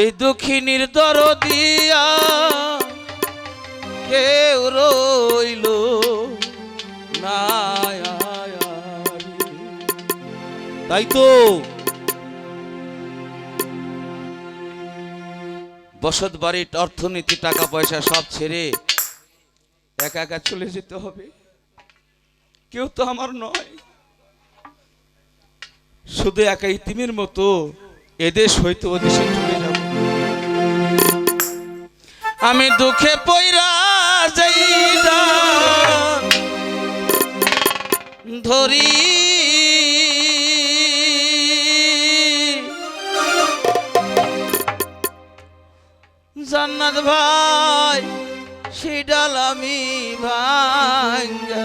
এই দুঃখিনীর দরদিয়া কেউ রইল তাই তো। বসত বাড়ির অর্থনীতি, টাকা পয়সা সব ছেড়ে একা একা চলে যেতে হবে। কেউ তো আমার নয়। শুধু একা ইতিমের মতো এদেশ হইতে ওদেশে আমি দুঃখে পইরা যাই ধরি। জান্নাত ভাই সেই আমি ভাঙ্গা।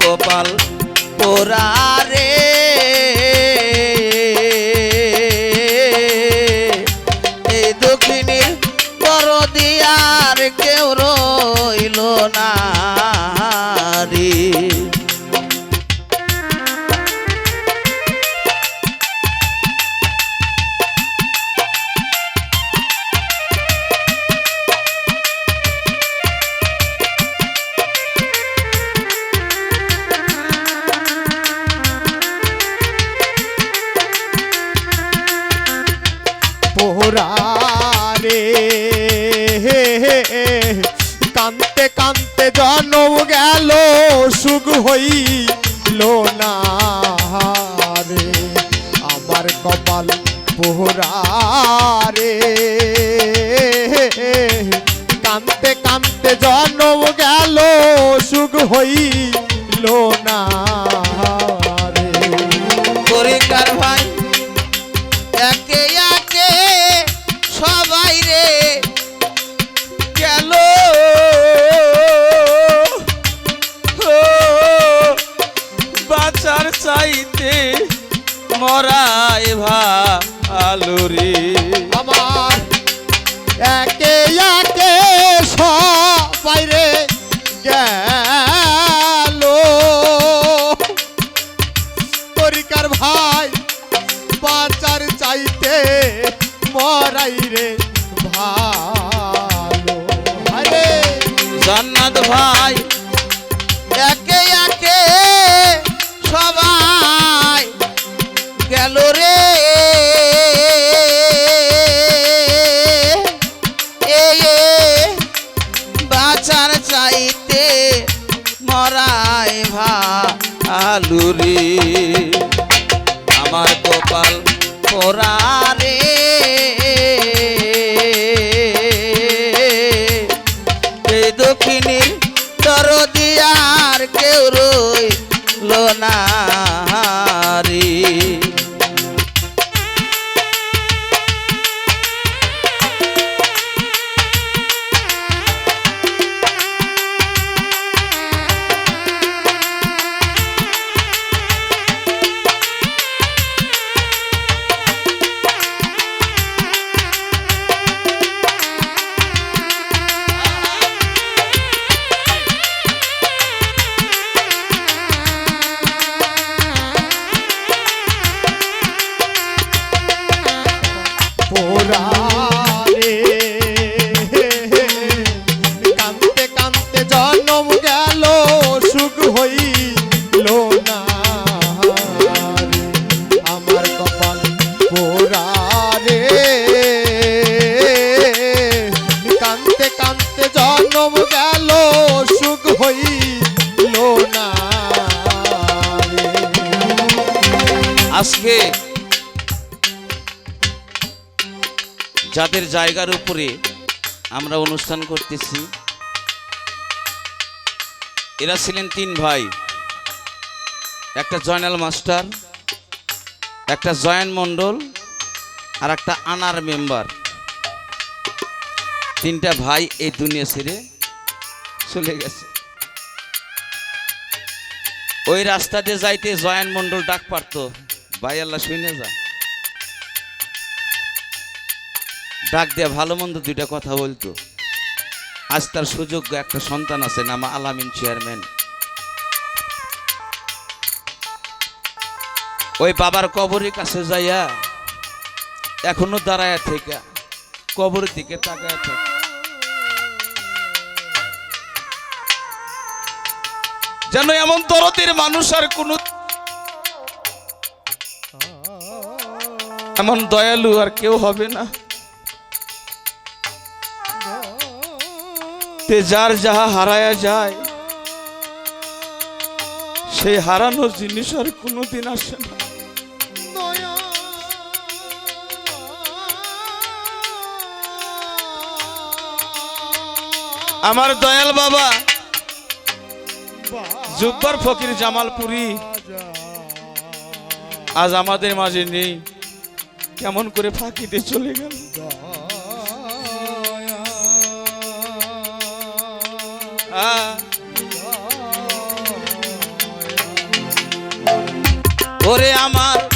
কপাল পোরা কান্তে কান্তে জনম গেল, সুখ হইল না রে। আমার কপাল পোহরারে কান্তে কান্তে জনম গেল, সুখ হইল না চাইতে মরাই রে ভালো। আরে জান্নাত ভাই পোরা যাদের জায়গার উপরে আমরা অনুষ্ঠান করতেছি, এরা ছিলেন তিন ভাই। একটা জয়নাল মাস্টার, একটা জয়ন মণ্ডল, আর একটা আনার মেম্বার। তিনটা ভাই এই দুনিয়া ছেড়ে চলে গেছে। ওই রাস্তা দিয়ে যাইতে জয়ন মণ্ডল ডাক পারতো, ভাই আল্লাহ শুনে যা। ডাক দিয়ে ভালো মন্দ দুইটা কথা বলতো। আজ তার সুযোগ্য একটা সন্তান আছে, নাম আলামিন চেয়ারম্যান। ওই বাবার কবরের কাছে যাইয়া এখনও দাঁড়ায় থেকে, কবরের দিকে তাকায় থাকে। যেন এমন তরতির মানুষ আর কোনো এমন দয়ালু আর কেউ হবে না। তে যার যাহা হারায়া যায় সেই হারানো জিনিস আর কোনোদিন আসে না। আমার দয়াল বাবা, জুব্বার ফকির জামালপুরি, আজ আমাদের মাঝে নেই। কেমন করে ফাঁকিতে চলে গেল? ওরে আমার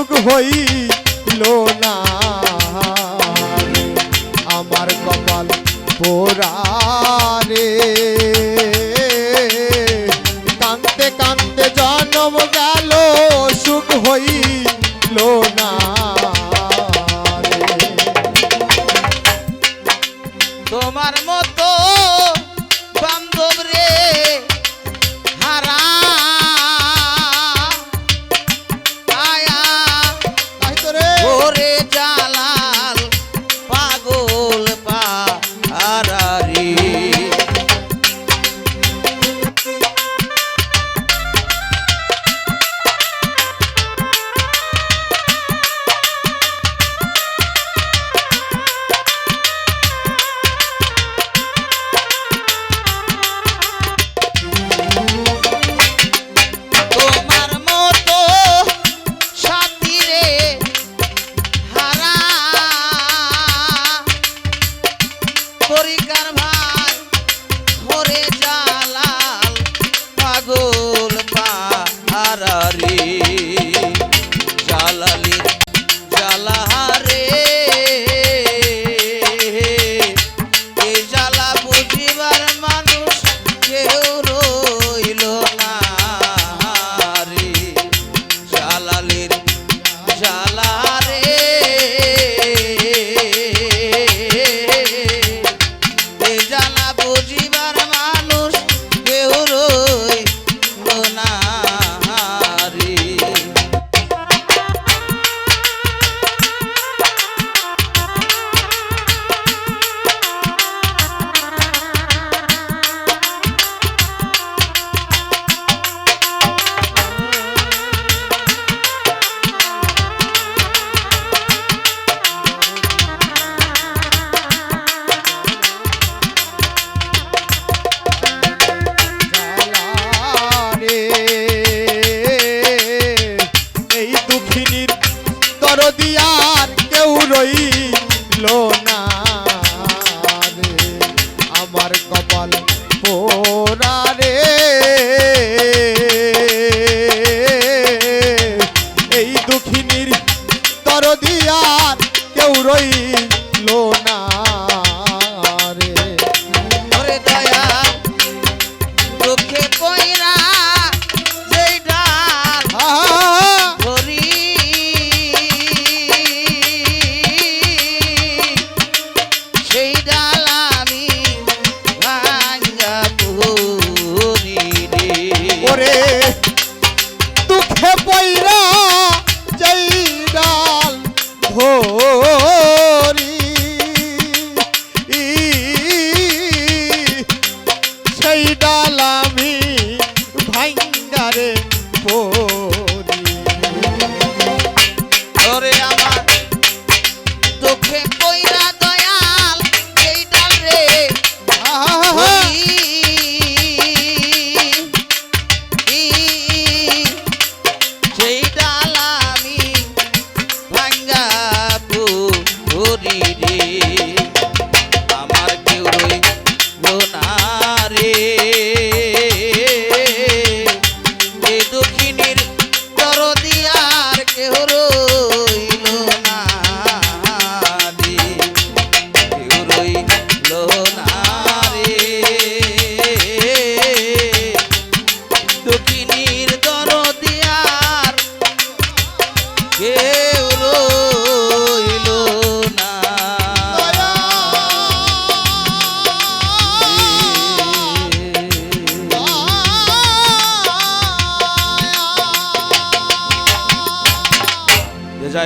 যুগ হই লোনা আমার কপাল পোড়া রে। যদি আর কেউ রইল ভাইঙ্গারে পো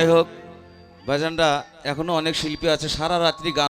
যাই হোক। ভাইজানরা এখনও অনেক শিল্পী আছে সারা রাত্রি গান